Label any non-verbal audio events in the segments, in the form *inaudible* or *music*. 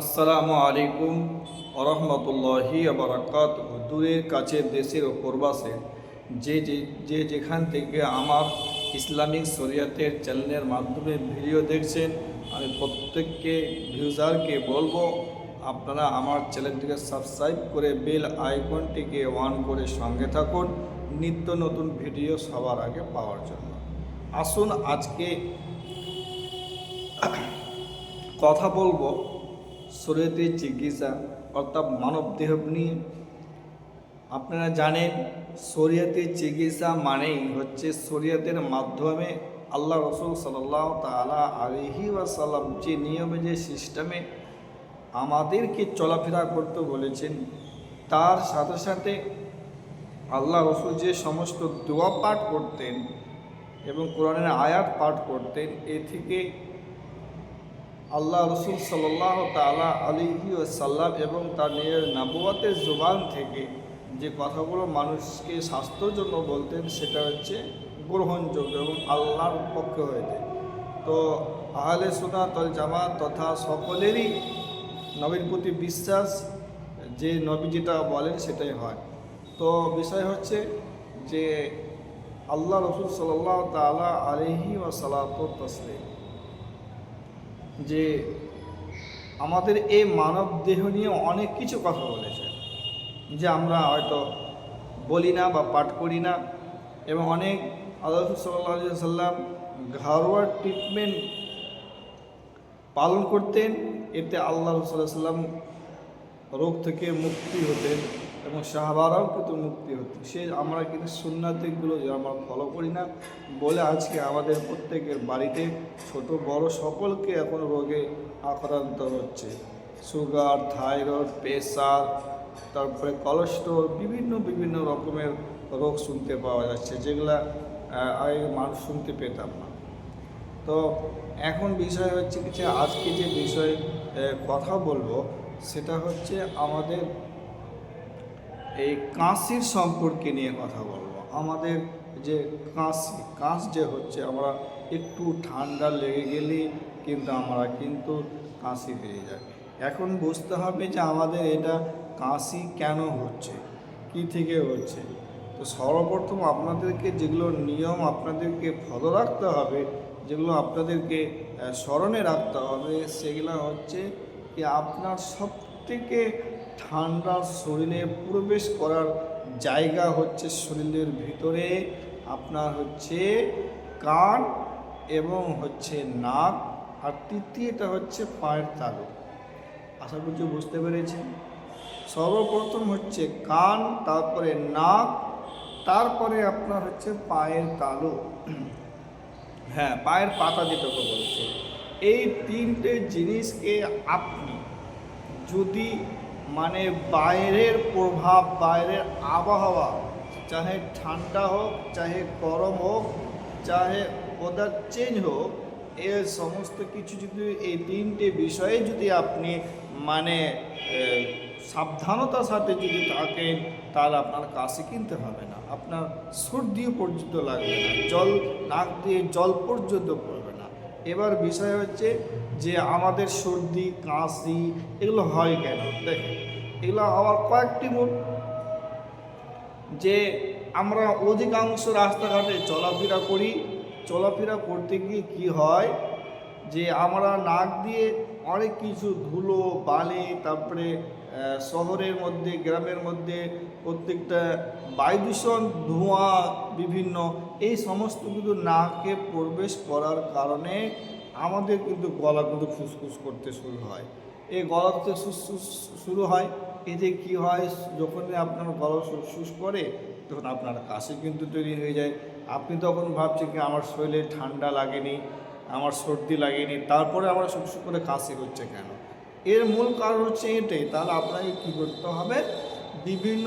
আসসালামু আলাইকুম আরহামতুল্লাহি আবরাকাত দূরের কাছে, দেশের ও প্রবাসে যে যে যেখান থেকে আমার ইসলামিক শরিয়াতের চ্যানেলের মাধ্যমে ভিডিও দেখছেন, আমি প্রত্যেককে, ভিউজারকে বলব, আপনারা আমার চ্যানেলটিকে সাবস্ক্রাইব করে বেল আইকনটিকে অন করে সঙ্গে থাকুন নিত্য নতুন ভিডিও সবার আগে পাওয়ার জন্য। আসুন আজকে কথা বলব শরীরের চিকিৎসা, অর্থাৎ মানব দেহ নিয়ে। আপনারা জানেন শরীয়তের চিকিৎসা মানেই হচ্ছে শরীয়তের মাধ্যমে আল্লাহ রসুল সাল্লাহ তালা আলহি ওয়াসাল্লাম যে নিয়মে, যে সিস্টেমে আমাদেরকে চলাফেরা করতে বলেছেন, তার সাথে সাথে আল্লাহ রসুল যে সমস্ত দোয়া পাঠ করতেন এবং কোরআনের আয়াত পাঠ করতেন, এ থেকে আল্লাহ রসুল সাল্লাহ তালা আলিহি সাল্লাম এবং তার নিজের নাবুয়াতের জোবান থেকে যে কথাগুলো মানুষকে স্বাস্থ্যর জন্য বলতেন, সেটা হচ্ছে গ্রহণযোগ্য এবং আল্লাহর পক্ষে হয়েছে তো আহলে সুনা তল জামাত তথা সকলেরই নবীর প্রতি বিশ্বাস, যে নবী যেটা বলেন সেটাই হয়। তো বিষয় হচ্ছে যে আল্লাহ রসুল সাল্লাহ তালা আলহি ও সালাত তসলিম যে আমাদের এই মানব দেহ নিয়ে অনেক কিছু কথা বলেছে। যে আমরা হয়তো বলি না বা পাঠ করি না এবং অনেক আল্লাহ সাল্লাহ সাল্লাম ঘরোয়া ট্রিটমেন্ট পালন করতেন। এতে আল্লাহ সাল্লাহ সাল্লাম রোগ থেকে মুক্তি হতেন। এবং সাহাবারাও কিন্তু মুক্তি হতো সে আমরা কিন্তু সুন্নাতিগুলো যে আমরা ফলো করি না বলে আজকে আমাদের প্রত্যেকের বাড়িতে ছোট বড় সকলকে এখন রোগে আক্রান্ত হচ্ছে। সুগার, থাইরয়েড, প্রেসার, তারপরে কোলেস্ট্রল বিভিন্ন বিভিন্ন রকমের রোগ শুনতে পাওয়া যাচ্ছে, যেগুলা আগে মানুষ শুনতে পেতাম না। তো এখন বিষয় হচ্ছে কিছু আজকে যে বিষয়ে কথা বলব, সেটা হচ্ছে আমাদের এই কাশির সম্পর্কে নিয়ে কথা বলব। আমাদের যে কাশি, কাশ যে হচ্ছে, আমরা একটু ঠান্ডা লেগে গেলে কিন্তু আমরা কিন্তু কাশি হয়ে যায় এখন বুঝতে হবে যে আমাদের এটা কাশি কেন হচ্ছে, কি থেকে হচ্ছে? তো সর্বপ্রথম আপনাদেরকে যেগুলো নিয়ম আপনাদেরকে ফলো রাখতে হবে, যেগুলো আপনাদেরকে স্মরণে রাখতে হবে, সেগুলো হচ্ছে যে আপনার সব থেকে ঠান্ডা শরীরে প্রবেশ করার জায়গা হচ্ছে শরীরের ভিতরে। আপনার হচ্ছে কান এবং হচ্ছে নাক আর তৃতীয়টা হচ্ছে পায়ের তালু। আশা করছি বুঝতে পেরেছেন? সর্বপ্রথম হচ্ছে কান, তারপরে নাক, তারপরে আপনার হচ্ছে পায়ের তালু। হ্যাঁ পায়ের পাতা যেটাকে বলছে। এই তিনটে জিনিসকে আপনি যদি মানে বাইরের প্রভাব, বাইরের আবহাওয়া, চাহে ঠান্ডা হোক, চাহে গরম হোক, চাহে ওদার চেঞ্জ হোক, এ সমস্ত কিছু যদি এই তিনটে বিষয়ে যদি আপনি মানে সাবধানতার সাথে যদি থাকেন, তাহলে আপনার কাশি কিনতে হবে না। আপনার সর্দিও পর্যন্ত লাগবে না। জল, নাক দিয়ে জল পর্যন্ত পড়বে না। এবার বিষয় হচ্ছে যে আমাদের সর্দি, কাশি, এগুলো হয় কেন? দেখেন, এগুলো হওয়ার কয়েকটি মূল। যে আমরা অধিকাংশ রাস্তাঘাটে চলাফেরা করি। চলাফেরা করতে গিয়ে কি হয়? যে আমরা নাক দিয়ে অনেক কিছু ধুলো, বালি, তারপরে শহরের মধ্যে, গ্রামের মধ্যে প্রত্যেকটা বায়ু দূষণ ধোঁয়া, বিভিন্ন এই সমস্ত কিছু নাকে প্রবেশ করার কারণে আমাদের কিন্তু গলা কিন্তু ফুসফুস করতে শুরু হয়। এই গলা থেকে ফুসফুস শুরু হয়, এতে কি হয়? যখন আপনার গলা ফুসফুস করে, তখন আপনার কাশি কিন্তু তৈরি হয়ে যায়। আপনি তখন ভাবছেন কি, আমার শরীরে ঠান্ডা লাগেনি, আমার সর্দি লাগেনি, তারপরে আমার শুকশুক করে কাশি হচ্ছে কেন? এর মূল কারণ হচ্ছে এটাই। তাহলে আপনাকে কী করতে হবে? বিভিন্ন,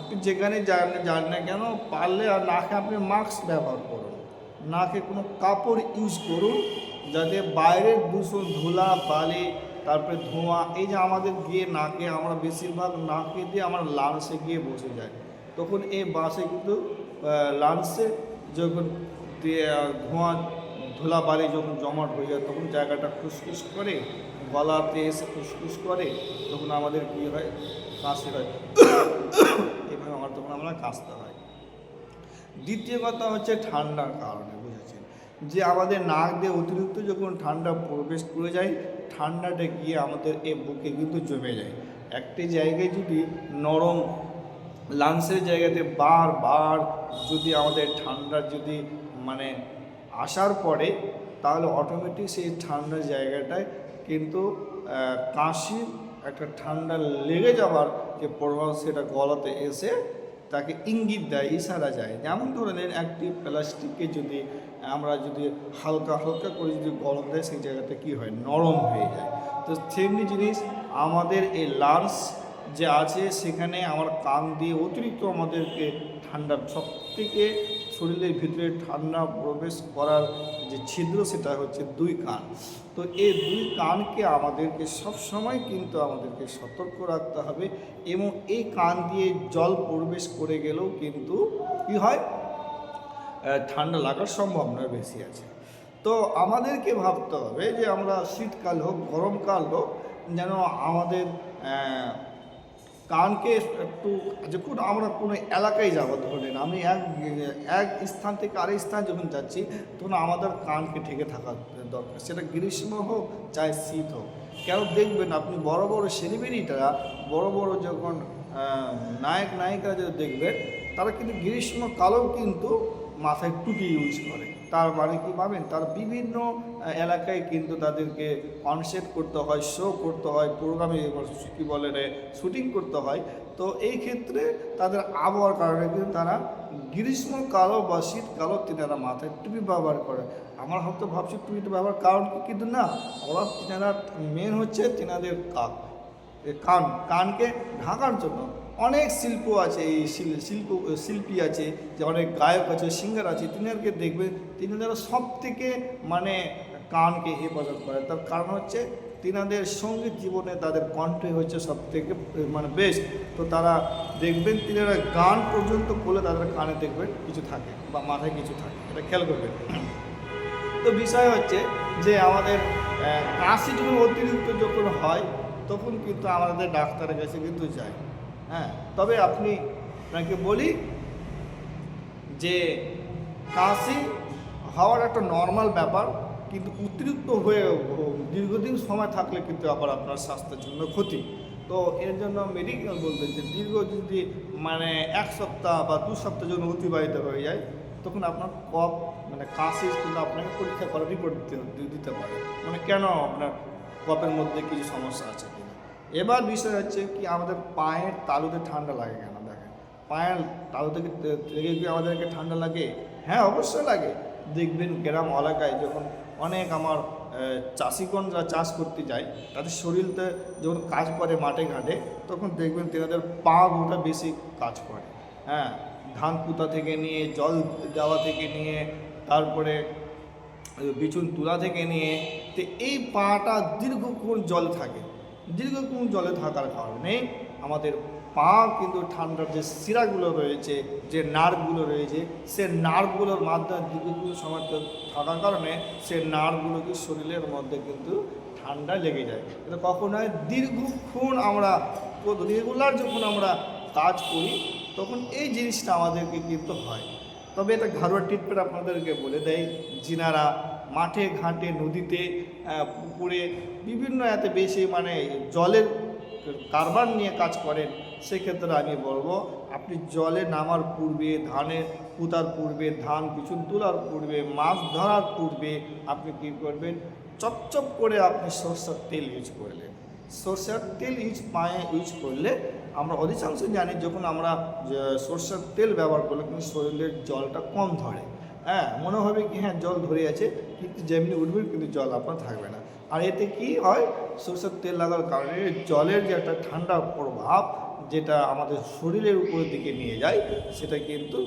আপনি যেখানে যান যান না কেন, পারলে আর নাকে আপনি মাস্ক ব্যবহার করুন। নাকে কোনো কাপড় ইউজ করুন যাতে বাইরের দূষণ, ধুলা, বালি, তারপরে ধোঁয়া, এই যে আমাদের গিয়ে নাকে, আমরা বেশিরভাগ নাকে দিয়ে আমরা লাংসে গিয়ে বসে যাই তখন এই বাসে কিন্তু লাংসে যখন ধোঁয়া, ধুলা, বালি যখন জমাট হয়ে যায়, তখন জায়গাটা ফুসফুস করে, গলাতে এসে ফুসফুস করে, তখন আমাদের কী হয়? কাশি হয়। *coughs* এভাবে আমার তখন আমরা কাশতে হয়। দ্বিতীয় কথা হচ্ছে ঠান্ডার কারণে, বুঝেছেন? যে আমাদের নাক দিয়ে অতিরিক্ত যখন ঠান্ডা প্রবেশ করে যায়, ঠান্ডাটা গিয়ে আমাদের এ বুকে কিন্তু জমে যায়। একটি জায়গায় যদি নরম লাংসের জায়গাতে বার বার যদি আমাদের ঠান্ডার যদি মানে আসার পরে, তাহলে অটোমেটিক সেই ঠান্ডার জায়গাটায় কিন্তু কাশি একটা ঠান্ডা লেগে যাওয়ার যে প্রভাব সেটা গলাতে এসে তাকে ইঙ্গিত দেয়, ইশারা যায়। যেমন ধরনের একটি প্লাস্টিককে যদি আমরা যদি হালকা হালকা করে যদি গরম দেয়, সেই জায়গাটা কী হয়? নরম হয়ে যায়। তো সেমনি জিনিস আমাদের এই লাংস যে আছে, সেখানে আমার কান দিয়ে অতিরিক্ত আমাদেরকে ঠান্ডা, সব থেকে শরীরের ভিতরে ঠান্ডা প্রবেশ করার যে ছিদ্র, সেটা হচ্ছে দুই কান। তো এই দুই কানকে আমাদেরকে সব সময় কিন্তু আমাদেরকে সতর্ক রাখতে হবে এবং এই কান দিয়ে জল প্রবেশ করে গেলেও কিন্তু কী হয়? ঠান্ডা লাগার সম্ভাবনা বেশি আছে। তো আমাদেরকে ভাবতে হবে যে আমরা শীতকাল হোক, গরমকাল হোক, যেন আমাদের কানকে একটু যখন আমরা কোনো এলাকায় যাব, ধরেন আমি এক এক স্থান থেকে আরেক স্থান যখন যাচ্ছি, তখন আমাদের কানকে ঠেকে থাকা দরকার। সেটা গ্রীষ্ম হোক, চাই শীত হোক। কেন দেখবেন আপনি বড় বড় সেলিব্রিটিরা বড় বড় যখন নায়ক, নায়িকারা যদি দেখবেন, তারা কিন্তু গ্রীষ্মকালেও কিন্তু মাথায় টুপি ইউজ করে। তার মানে কি পাবেন? তার বিভিন্ন এলাকায় কিন্তু তাদেরকে কনসার্ট করতে হয় শো করতে হয় প্রোগ্রামে কী বলে রে শুটিং করতে হয়। তো এই ক্ষেত্রে তাদের আবহাওয়ার কারণে কিন্তু তারা গ্রীষ্মকালও বা শীতকালও তেনারা মাথায় টুপি ব্যবহার করে। আমার হয়তো ভাবছি টুপিটা ব্যবহার কারণ কিন্তু না, ওরা তেনারা মেন হচ্ছে তেনাদের কাক কান, কানকে ঢাকার জন্য। অনেক শিল্প আছে, এই শিল্প শিল্পী আছে, যে অনেক গায়ক আছে সিঙ্গার আছে, তিনাদেরকে দেখবেন তিনারা সব থেকে মানে কানকে হেফাজত করে। তার কারণ হচ্ছে তিনাদের সংগীত জীবনে তাদের কণ্ঠে হচ্ছে সব থেকে মানে বেস্ট তো তারা দেখবেন, তিনারা গান পর্যন্ত করলে তাদের কানে দেখবেন কিছু থাকে বা মাথায় কিছু থাকে। এটা খেয়াল করবেন। তো বিষয় হচ্ছে যে আমাদের কাশি যখন অতিরিক্ত যখন হয়, তখন কিন্তু আমাদের ডাক্তারের কাছে কিন্তু যায়। হ্যাঁ তবে আপনি আপনাকে বলি যে কাশি হওয়ার একটা নর্মাল ব্যাপার, কিন্তু অতিরিক্ত হয়ে দীর্ঘদিন সময় থাকলে কিন্তু আবার আপনার স্বাস্থ্যের জন্য ক্ষতি। তো এর জন্য মেডিকেল বলতে যে দীর্ঘ যদি মানে এক সপ্তাহ বা দু সপ্তাহ জন্য অতিবাহিত হয়ে যায়, তখন আপনার কফ মানে কাশি কিন্তু আপনাকে পরীক্ষা করে রিপোর্ট দিতে দিতে পারে মানে কেন আপনার কপের মধ্যে কিছু সমস্যা আছে? এবার বিষয় হচ্ছে কি, আমাদের পায়ের তালুতে ঠান্ডা লাগে কেন? দেখেন, পায়ের তালু থেকে কি আমাদেরকে ঠান্ডা লাগে? হ্যাঁ অবশ্যই লাগে। দেখবেন গ্রাম এলাকায় যখন অনেক আমার চাষিগণ যারা চাষ করতে যায়, তাদের শরীরতে যখন কাজ করে মাঠে ঘাটে, তখন দেখবেন তেনাদের পা গোটা বেশি কাজ করে। হ্যাঁ ধান পুঁতা থেকে নিয়ে, জল দেওয়া থেকে নিয়ে, তারপরে বিচুন তুলা থেকে নিয়ে, তো এই পাটা দীর্ঘক্ষণ জল থাকে। দীর্ঘক্ষণ জলে থাকার কারণে আমাদের পা কিন্তু ঠান্ডার যে শিরাগুলো রয়েছে, যে নার্ভগুলো রয়েছে, সে নার্ভগুলোর মাধ্যমে দীর্ঘক্ষণ সময় থাকার কারণে সে নার্ভগুলো কি শরীরের মধ্যে কিন্তু ঠান্ডা লেগে যায়। এটা কখন হয় দীর্ঘক্ষণ আমরা রেগুলার যখন আমরা কাজ করি, তখন এই জিনিসটা আমাদেরকে কিন্তু হয়। তবে এটা ঘরোয়া ট্রিটমেন্ট আপনাদেরকে বলে দেয় যিনারা মাঠে, ঘাটে, নদীতে পুকুরে বিভিন্ন এতে বেশি মানে জলের কারবার নিয়ে কাজ করেন, সেক্ষেত্রে আমি বলব, আপনি জলে নামার পূর্বে, ধানের পুতার পূর্বে, ধান পিছন তোলার পূর্বে, মাছ ধরার পূর্বে আপনি কী করবেন? চপচপ করে আপনি সরষের তেল ইউজ করলেন সরষের তেল ইউজ পায়ে ইউজ করলে আমরা অধিকাংশ জানি যখন আমরা সরষের তেল ব্যবহার করলে কিন্তু শরীরের জলটা কম ধরে। হ্যাঁ মনে হবে কি হ্যাঁ জল ধরে আছে, কিন্তু যেমনি উঠবে, কিন্তু জল আপনার থাকবে না। আর এতে কি হয়, সরষের তেল লাগার কারণে জলের যে একটা ঠান্ডা প্রভাব যেটা আমাদের শরীরের উপরের দিকে নিয়ে যায়, সেটা কিন্তু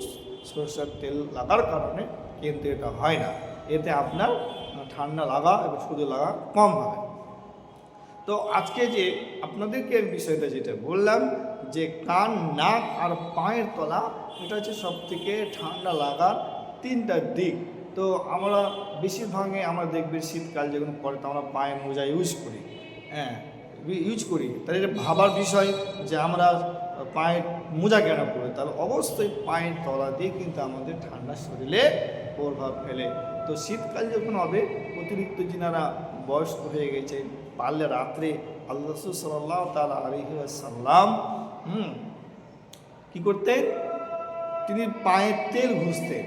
সরষের তেল লাগার কারণে কিন্তু এটা হয় না। এতে আপনার ঠান্ডা লাগা এবং শুধু লাগা কম হবে। তো আজকে যে আপনাদেরকে বিষয়টা যেটা বললাম, যে কান, নাক আর পায়ের তলা, এটা হচ্ছে সবথেকে ঠান্ডা লাগার তিনটা দিক। তো আমরা বেশিরভাগে আমরা দেখবেন শীতকাল যখন পরে তো আমরা পায়ে মোজা ইউজ করি। হ্যাঁ ইউজ করি। তাহলে এটা ভাবার বিষয় যে আমরা পায়ের মোজা কেন পরি? তাহলে অবশ্যই পায়ের তলা দিয়ে কিন্তু আমাদের ঠান্ডা শরীরে প্রভাব ফেলে। তো শীতকাল যখন হবে, অতিরিক্ত যিনারা বয়স্ক হয়ে গেছে, পারলে রাত্রে আল্লাহ সাল্লাহ তালা আলহি সাল্লাম হুম, কী করতেন? তিনি পায়ে তেল ঘুষতেন।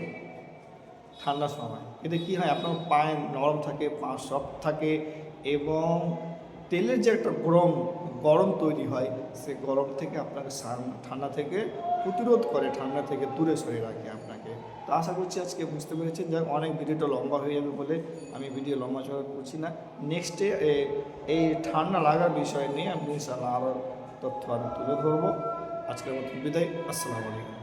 ঠান্ডার সময়। এতে কী হয়? আপনার পায়ে নরম থাকে, পা সফট থাকে এবং তেলের যে একটা গরম গরম তৈরি হয়, সে গরম থেকে আপনাকে ঠান্ডা থেকে প্রতিরোধ করে, ঠান্ডা থেকে দূরে সরে রাখে আপনাকে। তো আশা করছি আজকে বুঝতে পেরেছেন যে অনেক ভিডিওটা লম্বা হয়ে যাবে বলে আমি ভিডিও লম্বা চড়া করছি না। নেক্সটে এই ঠান্ডা লাগার বিষয় নিয়ে আমি ইনশাআল্লাহ আরও তথ্য আমি তুলে ধরবো। আজকের মতো বিদায়। আসসালামু আলাইকুম।